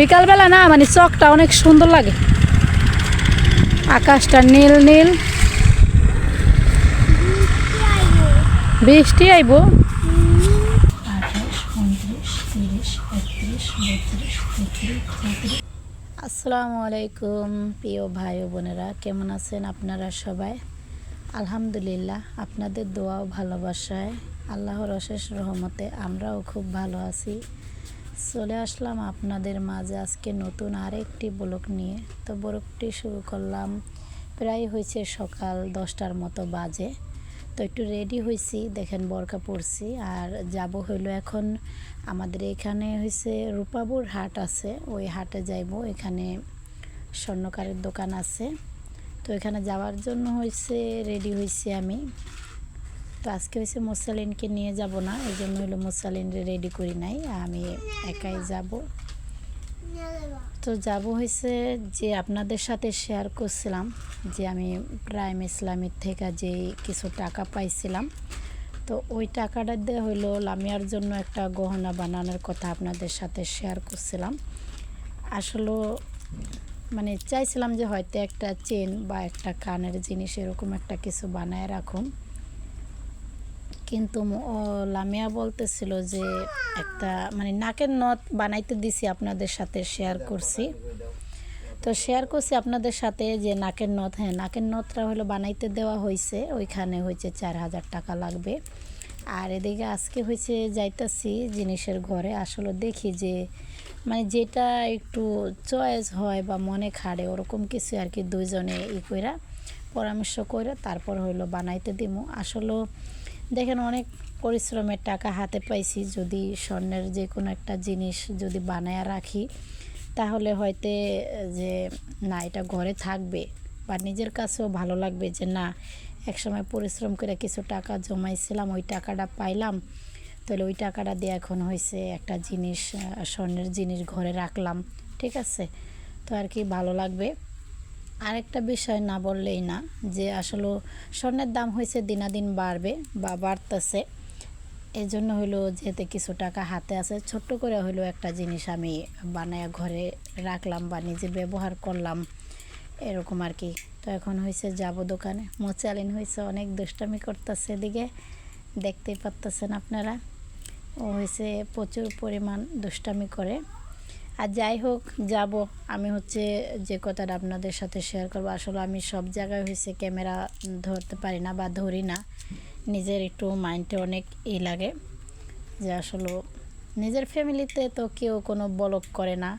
বিকালবেলা না মানে চকটা অনেক সুন্দর লাগে। আকাশটা নীল নীল। বৃষ্টি আইব। আসসালামু আলাইকুম, প্রিয় ভাই বোনেরা, কেমন আছেন আপনারা সবাই? আলহামদুলিল্লাহ, আপনাদের দোয়াও ভালোবাসায়। আল্লাহর অশেষ রহমতে আমরাও খুব ভালো আছি। চলে আসলাম আপনাদের মাঝে আজকে নতুন আরেকটি ব্লক নিয়ে। তো ব্লকটি শুরু করলাম, প্রায় হয়েছে সকাল দশটার মতো বাজে। তো একটু রেডি হয়েছি, দেখেন বরকা পড়ছি। আর যাব হইল এখন আমাদের এখানে হয়েছে রূপাবুর হাট আছে, ওই হাটে যাইব। এখানে স্বর্ণকারের দোকান আছে। তো এখানে যাওয়ার জন্য হয়েছে রেডি হয়েছি আমি। তো আজকে হয়েছে মোসালিনকে নিয়ে যাব না, এই জন্য হলো মোসালিনরে রেডি করি নাই, আমি একাই যাব। তো যাব হয়েছে যে আপনাদের সাথে শেয়ার করছিলাম যে আমি প্রাইম ইসলামের থেকে যে কিছু টাকা পাইছিলাম। তো ওই টাকাটা দিয়ে হইল লামিয়ার জন্য একটা গহনা বানানোর কথা আপনাদের সাথে শেয়ার করছিলাম। আসলে মানে চাইছিলাম যে হয়তো একটা চেন বা একটা কানের জিনিস এরকম একটা কিছু বানায় রাখুন। কিন্তু লামিয়া বলতেছিল যে একটা মানে নাকের নথ বানাইতে দিছি আপনাদের সাথে শেয়ার করছি। তো শেয়ার করছি আপনাদের সাথে যে নাকের নথ হ্যাঁ নাকের নথটা হলো বানাইতে দেওয়া হয়েছে ওইখানে হয়েছে চার হাজার টাকা লাগবে। আর এদিকে আজকে হয়েছে যাইতাছি জিনিসের ঘরে, আসলে দেখি যে মানে যেটা একটু চয়েস হয় বা মনে খাড়ে, ওরকম কিছু আর কি দুইজনে ই কইরা পরামর্শ করে তারপর হইল বানাইতে দিমু। আসলে দেখেন অনেক পরিশ্রমের টাকা হাতে পাইছি যদি স্বর্ণের যে কোনো একটা জিনিস যদি বানায়া রাখি, তাহলে হয়তো যে না, এটা ঘরে থাকবে। বা নিজের কাছেও ভালো লাগবে যে না, একসময় পরিশ্রম করে কিছু টাকা জমাইছিলাম, ওই টাকাটা পাইলাম। তাহলে ওই টাকাটা দিয়ে এখন হয়েছে একটা জিনিস স্বর্ণের জিনিস ঘরে রাখলাম। ঠিক আছে? তো আর কি ভালো লাগবে? আরেকটা বিষয় না বললেই না, যে আসলে স্বর্ণের দাম হয়েছে দিনাদিন বাড়বে বা বাড়তেছে। এই জন্য হলো যেহেতু কিছু টাকা হাতে আছে, ছোট্ট করে হলো একটা জিনিস আমি বানায় ঘরে রাখলাম বা নিজে ব্যবহার করলাম, এরকম আর কি। তো এখন হয়েছে যাব দোকানে। মোচালিন হয়েছে অনেক দুষ্টামি করতেছে এদিকে। দেখতেই পারতেছেন আপনারা। ও হয়েছে প্রচুর পরিমাণ দুষ্টামি করে। আর যাই হোক, যাব। আমি হচ্ছে যে কথাটা আপনাদের সাথে শেয়ার করব। আসলে আমি সব জায়গায় হয়েছে ক্যামেরা ধরতে পারি না বা ধরি না। নিজের একটু মাইন্ডে অনেক ই লাগে যে আসলে নিজের ফ্যামিলিতে তো কেউ কোনো বলক করে না।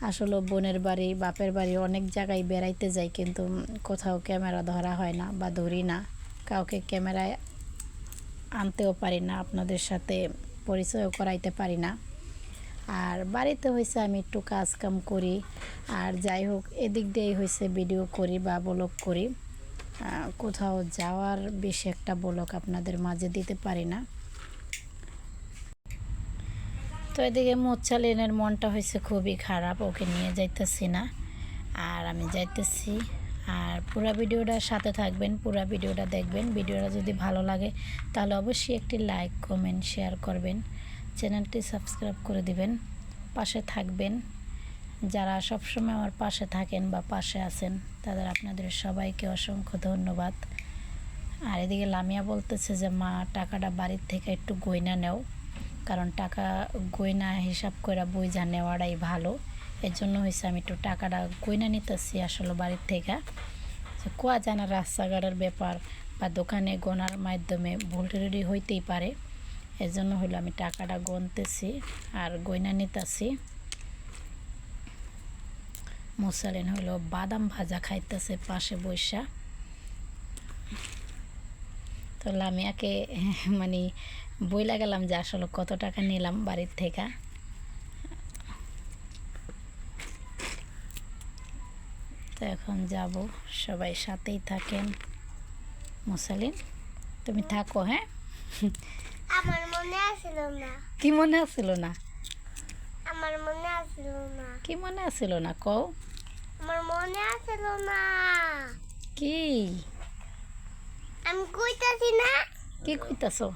আসলে বোনের বাড়ি, বাপের বাড়ি অনেক জায়গায় বেড়াইতে যাই কিন্তু কোথাও ক্যামেরা ধরা হয় না বা ধরি না। কাউকে ক্যামেরায় আনতেও পারি না, আপনাদের সাথে পরিচয়ও করাইতে পারি না। আর বাড়িতে হয়েছে আমি একটু কাজ কাম করি। আর যাই হোক, এদিক দিয়েই হয়েছে ভিডিও করি বা ব্লগ করি। কোথাও যাওয়ার বেশি একটা ব্লগ আপনাদের মাঝে দিতে পারি না। তো এদিকে মোচ্ছালিনের মনটা হয়েছে খুবই খারাপ, ওকে নিয়ে যাইতেছি না। আর আমি যাইতেছি। আর পুরো ভিডিওটা সাথে থাকবেন, পুরো ভিডিওটা দেখবেন। ভিডিওটা যদি ভালো লাগে, তাহলে অবশ্যই একটি লাইক কমেন্ট শেয়ার করবেন। চ্যানেলটি সাবস্ক্রাইব করে দিবেন, পাশে থাকবেন। যারা সবসময় আমার পাশে থাকেন বা পাশে আছেন, তাদের আপনাদের সবাইকে অসংখ্য ধন্যবাদ। আর এদিকে লামিয়া বলতেছে যে, মা, টাকাটা বাড়ির থেকে একটু গয়না নেও, কারণ টাকা গয়না হিসাব করে বইজা নেওয়াটাই ভালো। এর জন্য হয়েছে আমি একটু টাকাটা গয়না নিতেছি আসলে বাড়ির থেকে। যে, কোয়া জানা রাস্তাঘাটের ব্যাপার বা দোকানে গোনার মাধ্যমে ভুল হইতেই পারে। এর জন্য হলো আমি টাকাটা গনতেছি আর গয়না নিতেছি। মুসালিন হলো বাদাম ভাজা খাইতেছে পাশে বৈশা তো লামিয়াকে মানে বইলা গেলাম যে আসলে কত টাকা নিলাম বাড়ির থেকে। তো এখন যাব, সবাই সাথেই থাকেন। মুসালিন, তুমি থাকো হ্যাঁ? আমার মনে আসলো না। কি মনে আসছিল না? আমার মনে আসলো না। কি মনে আসছিল না? কও। আমার মনে আসলো না। কি? আমি কইতাছি না। কি কইতাছো?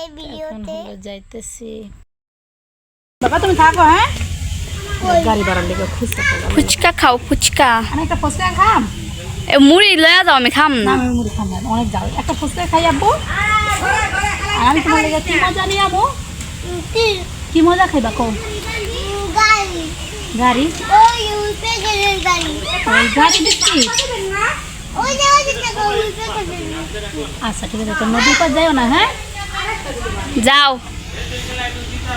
এই এখন ভিডিওতে হলো যাইতেছি। বাবা তুমি থাকো হ্যাঁ? গাড়ি ভাড়ার লেগে ফুচকা খাও ফুচকা। আমি একটা ফুচকা খাম? এ মুড়ি লয়া যাও আমি খাম না। আমি মুড়ি খাম না অনেক জাল একটা ফুচকা খাই আব্বু? আর আমি তোমার লেগে কি মজা নিয়ে আবো কি মজা খাইবা কম গাড়ি গাড়ি ওই ওই প্যাকেটের গাড়ি ওই গাড়ি দেখছি ওই যে ওই যে টাকা ওই প্যাকেটের আচ্ছা ঠিক আছে তো নদীর পার যাইও না হ্যাঁ যাও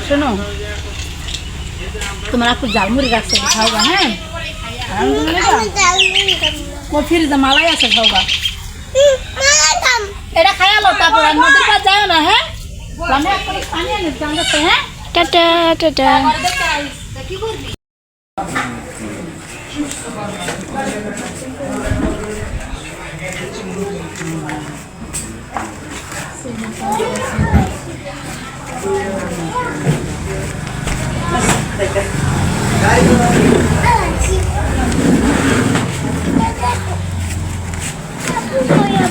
শোনো তোমার আপু জালমুড়ি রাখছে খাওয়া হ্যাঁ আর আমি তোমার লেগে আমি জানি না মোর ফ্রিজে মালাই আছে খাওয়া মালা খাম এটা খাই আলো তারপর আর নদীর পার যাইও না হ্যাঁ আমি একটা পানি আনি জান যাচ্ছে হ্যাঁ টাটা টাটা ঠিক আছে ছবি তুলে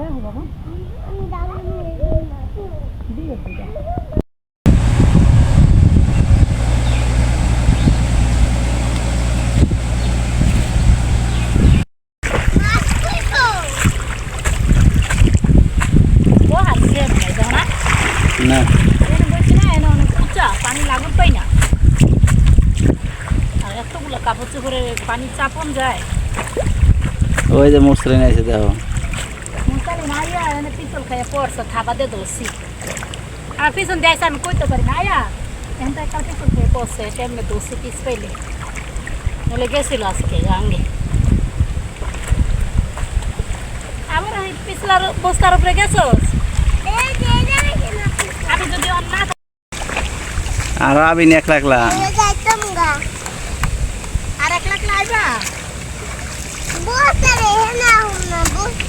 ও হাসছে ভাই না। পানি লাগুন পাই না আর এতগুলো কাপড় চোপড়ে পানি চাপন যায়। ওই যে মুসলিম আছে দেখো। মুসালি মাইয়া এনে পিছল খাইয়া পড়ছে থাবা দিয়ে দোষি আর পিছন দিয়ে আমি কইতে পারি না আয়া এখন তো একটা পিছল খেয়ে পড়ছে কেমনে দোষি পিস পাইলে নলে গেছিল আজকে গাঙ্গে আবার পিছলার বস্তার উপরে যে আমি যদি অন্য না আর আমি যাইতাম গা আর এক লাখ লাইবা বস্তার এখানে আহুম না বস-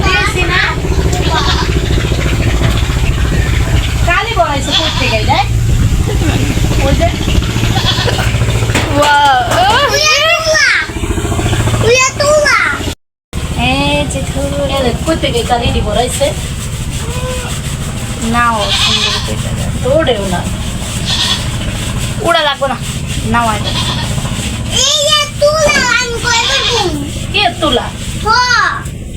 দিয়েছি না কালি বড়াইছে করতে গেলে ওই যে যে থুরে করতে গেলে কালি বড়াইছে নাও সুন্দর করে তোড়েও না উড়া লাগবো না নাও আয় এই যে তুলা আমি কই করব কে তুলা হ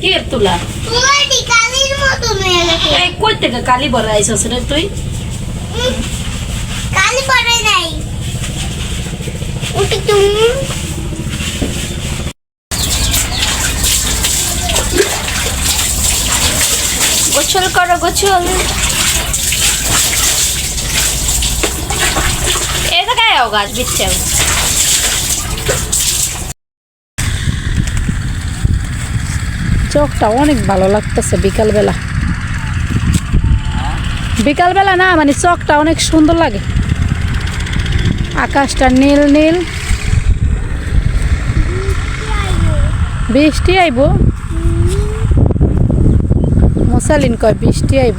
কে তুলা তুলাটি কালির মতো হয়ে গেছে এই কই থেকে কালি বড়াইছিস রে তুই উম, কালি পড়ে নাই উঠি তুমি গোছল করো এই জায়গায় আও গাছ বিচ্ছে চোখটা অনেক ভালো লাগতেছে বিকালবেলা। বিকালবেলা না মানে চোখটা অনেক সুন্দর লাগে। আকাশটা নীল নীল। বৃষ্টি আইব। মশালিন কয়, বৃষ্টি আইব।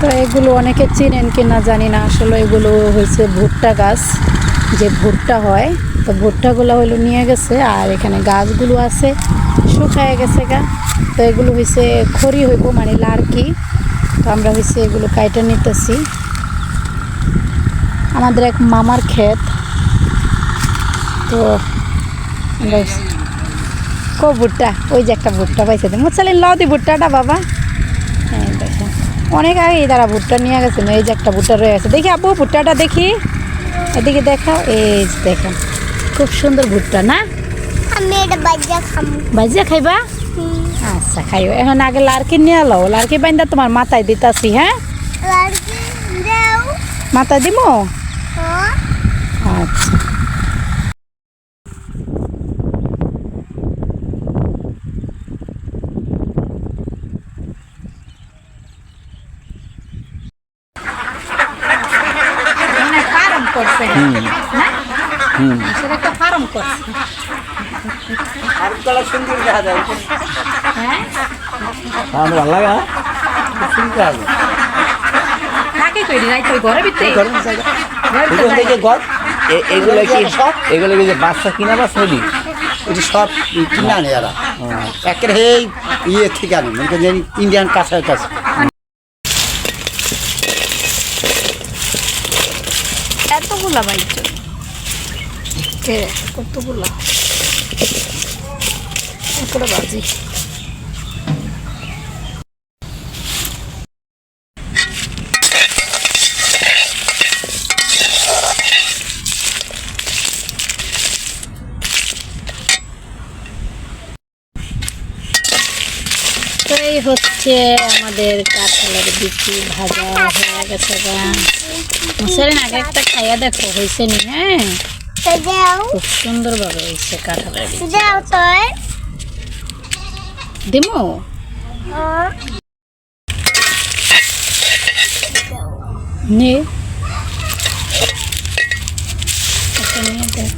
তো এগুলো অনেকে চিনেন কি না জানি না, আসলে এগুলো হয়েছে ভুট্টা গাছ, যে ভুট্টা হয়। তো ভুট্টাগুলো হলো নিয়ে গেছে, আর এখানে গাছগুলো আছে, শুকায় গেছে গা। তো এগুলো হয়েছে খড়ি হইব মানে লার্কি তো আমরা হয়েছে এগুলো কাইটা নিতেছি। আমাদের এক মামার ক্ষেত। তো কো ভুট্টা? ওই যে একটা ভুট্টা পাইছে মুচালিন লাও দি ভুট্টাটা বাবা। হ্যাঁ দেখেন অনেক আগে তারা ভুট্টা নিয়ে গেছে এই যে একটা ভুট্টা রয়ে গেছে। দেখি আপু ভুট্টাটা দেখি। এদিকে দেখাও। এই যে দেখেন খুব সুন্দর ভুট্টা না? আমি এটা বাজ্যা খাইবা? আচ্ছা খাইও। এখন আগে লাড়কি নিয়ে লও। লাড়কি বাইন্দা তোমার মাথায় দিতাছি হ্যাঁ? মাথায় দিমো? হ্যাঁ। আচ্ছা মানে ফার্ম করছে। না? হুম। সেটা একটা ফার্ম করছে। হ্যাঁ? থাকে ঘরে ভিতরে? এগুলো এগুলো কি বাচ্চা কিনা বা এটি সব কিনে আনে এরা। একের হে ইয়ে থেকে আনে মানে ইন্ডিয়ান কাঁচার কাছে এতগুলা বাইক কতগুলো? করে বাজি। হচ্ছে আমাদের কাঁঠালের বিচি ভাজা হয়ে গেছে মুসারিন আগে একটা খাইয়া দেখো হয়েছে নি হ্যাঁ? খুব সুন্দরভাবে হয়েছে কাঁঠালের দিমো? হ্যাঁ। নে। নিয়ে দেখ।